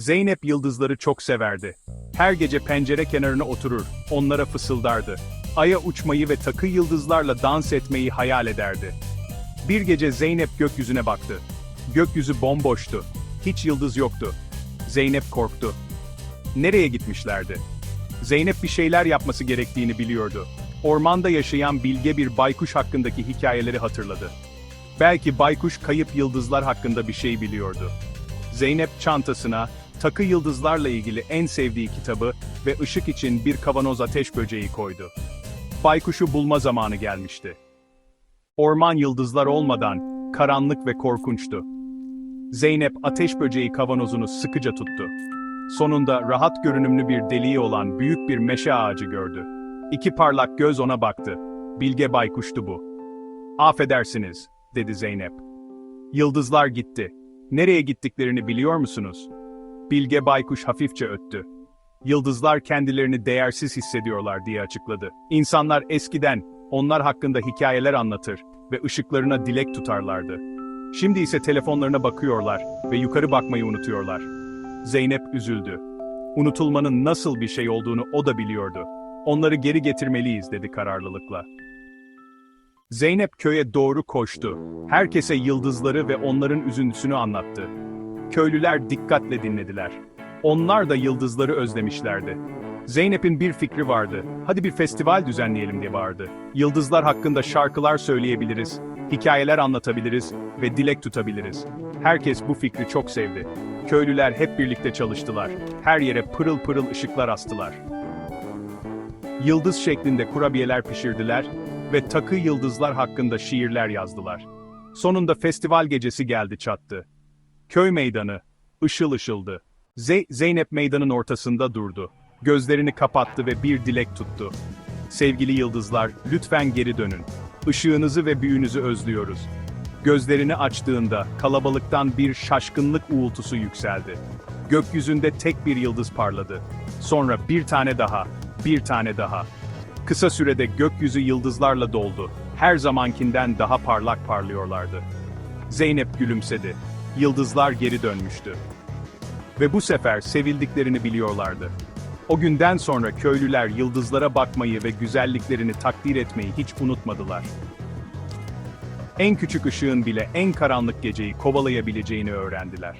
Zeynep yıldızları çok severdi. Her gece pencere kenarına oturur, onlara fısıldardı. Aya uçmayı ve takı yıldızlarla dans etmeyi hayal ederdi. Bir gece Zeynep gökyüzüne baktı. Gökyüzü bomboştu. Hiç yıldız yoktu. Zeynep korktu. Nereye gitmişlerdi? Zeynep bir şeyler yapması gerektiğini biliyordu. Ormanda yaşayan bilge bir baykuş hakkındaki hikayeleri hatırladı. Belki baykuş kayıp yıldızlar hakkında bir şey biliyordu. Zeynep çantasına, takı yıldızlarla ilgili en sevdiği kitabı ve ışık için bir kavanoz ateş böceği koydu. Baykuşu bulma zamanı gelmişti. Orman yıldızlar olmadan, karanlık ve korkunçtu. Zeynep ateş böceği kavanozunu sıkıca tuttu. Sonunda rahat görünümlü bir deliği olan büyük bir meşe ağacı gördü. İki parlak göz ona baktı. Bilge baykuştu bu. Affedersiniz, dedi Zeynep. Yıldızlar gitti. Nereye gittiklerini biliyor musunuz? Bilge baykuş hafifçe öttü. Yıldızlar kendilerini değersiz hissediyorlar diye açıkladı. İnsanlar eskiden onlar hakkında hikayeler anlatır ve ışıklarına dilek tutarlardı. Şimdi ise telefonlarına bakıyorlar ve yukarı bakmayı unutuyorlar. Zeynep üzüldü. Unutulmanın nasıl bir şey olduğunu o da biliyordu. Onları geri getirmeliyiz dedi kararlılıkla. Zeynep köye doğru koştu. Herkese yıldızları ve onların üzüntüsünü anlattı. Köylüler dikkatle dinlediler. Onlar da yıldızları özlemişlerdi. Zeynep'in bir fikri vardı. Hadi bir festival düzenleyelim diye bağırdı. Yıldızlar hakkında şarkılar söyleyebiliriz, hikayeler anlatabiliriz ve dilek tutabiliriz. Herkes bu fikri çok sevdi. Köylüler hep birlikte çalıştılar. Her yere pırıl pırıl ışıklar astılar. Yıldız şeklinde kurabiyeler pişirdiler ve takı yıldızlar hakkında şiirler yazdılar. Sonunda festival gecesi geldi çattı. Köy meydanı, ışıl ışıldı. Ze- Zeynep meydanın ortasında durdu. Gözlerini kapattı ve bir dilek tuttu. Sevgili yıldızlar, lütfen geri dönün. Işığınızı ve büyünüzü özlüyoruz. Gözlerini açtığında kalabalıktan bir şaşkınlık uğultusu yükseldi. Gökyüzünde tek bir yıldız parladı. Sonra bir tane daha, bir tane daha. Kısa sürede gökyüzü yıldızlarla doldu. Her zamankinden daha parlak parlıyorlardı. Zeynep gülümsedi. Yıldızlar geri dönmüştü. Ve bu sefer sevildiklerini biliyorlardı. O günden sonra köylüler yıldızlara bakmayı ve güzelliklerini takdir etmeyi hiç unutmadılar. En küçük ışığın bile en karanlık geceyi kovalayabileceğini öğrendiler.